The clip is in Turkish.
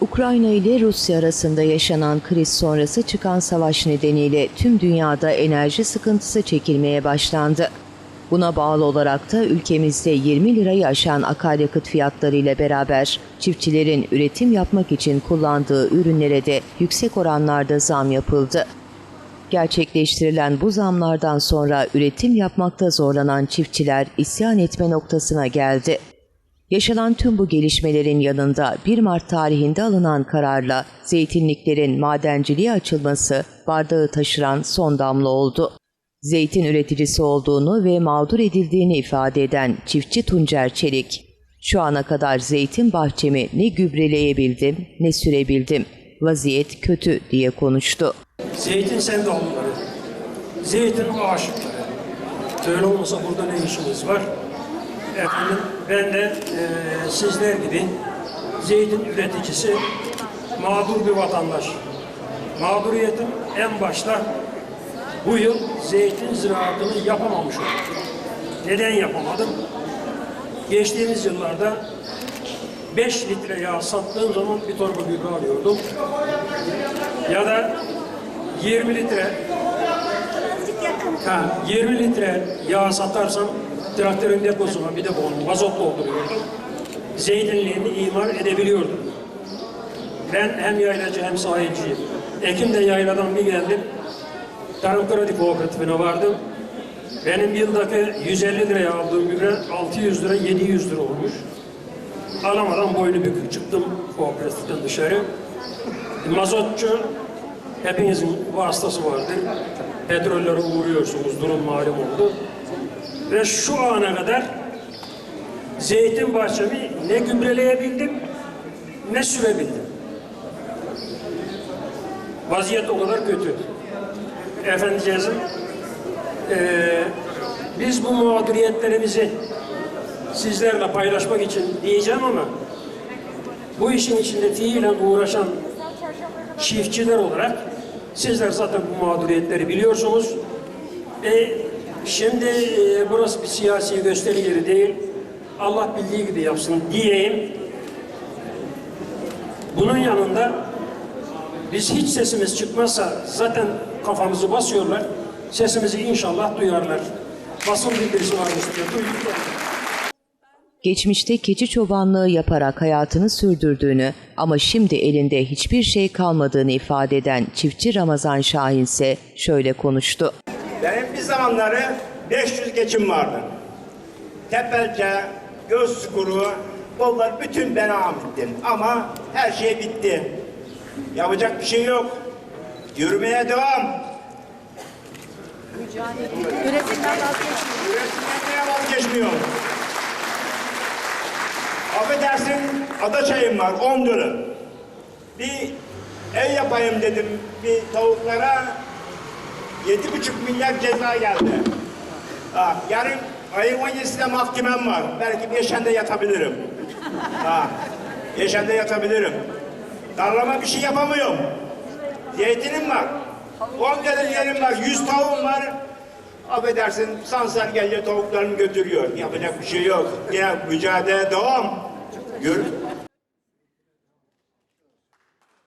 Ukrayna ile Rusya arasında yaşanan kriz sonrası çıkan savaş nedeniyle tüm dünyada enerji sıkıntısı çekilmeye başlandı. Buna bağlı olarak da ülkemizde 20 lirayı aşan akaryakıt fiyatları ile beraber çiftçilerin üretim yapmak için kullandığı ürünlere de yüksek oranlarda zam yapıldı. Gerçekleştirilen bu zamlardan sonra üretim yapmakta zorlanan çiftçiler isyan etme noktasına geldi. Yaşanan tüm bu gelişmelerin yanında 1 Mart tarihinde alınan kararla zeytinliklerin madenciliğe açılması bardağı taşıran son damla oldu. Zeytin üreticisi olduğunu ve mağdur edildiğini ifade eden çiftçi Tuncer Çelik, şu ana kadar zeytin bahçemi ne gübreleyebildim ne sürebildim. Vaziyet kötü diye konuştu. Zeytin sevdalıları, zeytin aşıkları. Böyle olmasa burada ne işiniz var? Efendim ben de eee, sizler gibi zeytin üreticisi, mağdur bir vatandaş. Mağduriyetim en başta bu yıl zeytin ziraatını yapamamış oldum. Neden yapamadım? Geçtiğimiz yıllarda 5 litre yağ sattığım zaman bir torba gübre alıyordum. Ya da 20 litre ha, 20 litre yağ satarsam traktörün deposuna bir de mazot dolduruyordum. Zeytinliğini imar edebiliyordum. Ben hem yaylacı hem sahiciyim. Ekim'de yayladan bir geldim. Tarım Kredi Kooperatifine vardım. Benim yıldaki 150 liraya aldığım gübre 600 lira 700 lira olmuş. Alamadan boynu bükük çıktım kooperatiften dışarı. Mazotçu hepinizin vasıtası vardır. Petrollere uğruyorsunuz, durum malum oldu. Ve şu ana kadar zeytin bahçemi ne gübreleyebildim ne sürebildim. Vaziyet o kadar kötü. Efendicezim, eee biz bu mağduriyetlerimizi sizlerle paylaşmak için diyeceğim ama bu işin içinde fiilen uğraşan çiftçiler olarak sizler zaten bu mağduriyetleri biliyorsunuz. E, şimdi e, burası bir siyasi gösteri yeri değil. Allah bildiği gibi yapsın diyeyim. Bunun yanında biz hiç sesimiz çıkmazsa zaten kafamızı basıyorlar. Sesimizi inşallah duyarlar. Basın bildirisi var üstünde. Duyduk. Geçmişte keçi çobanlığı yaparak hayatını sürdürdüğünü ama şimdi elinde hiçbir şey kalmadığını ifade eden çiftçi Ramazan Şahin ise şöyle konuştu. Benim bir zamanları 500 geçim vardı. Tepelce, göz kuru, kollar bütün bana amittim. Ama her şey bitti. Yapacak bir şey yok. Yürümeye devam. Üretimden vazgeçmiyor. Üretimden vazgeçmiyor. Affedersin, ada çayım var 10 dönüm. Bir ev yapayım dedim bir tavuklara. Yedi buçuk milyar ceza geldi. Ha, yarın ayın 17'sinde mahkemem var. Belki Beşen'de yatabilirim. Ha, Beşen'de yatabilirim. Tarlama bir şey yapamıyorum. Zeytinim var. 10 dönüm yerim var. 100 tavuğum var. Affedersin sansar geliyor tavuklarımı götürüyor. Yapacak bir şey yok. Yine mücadele devam. Gör,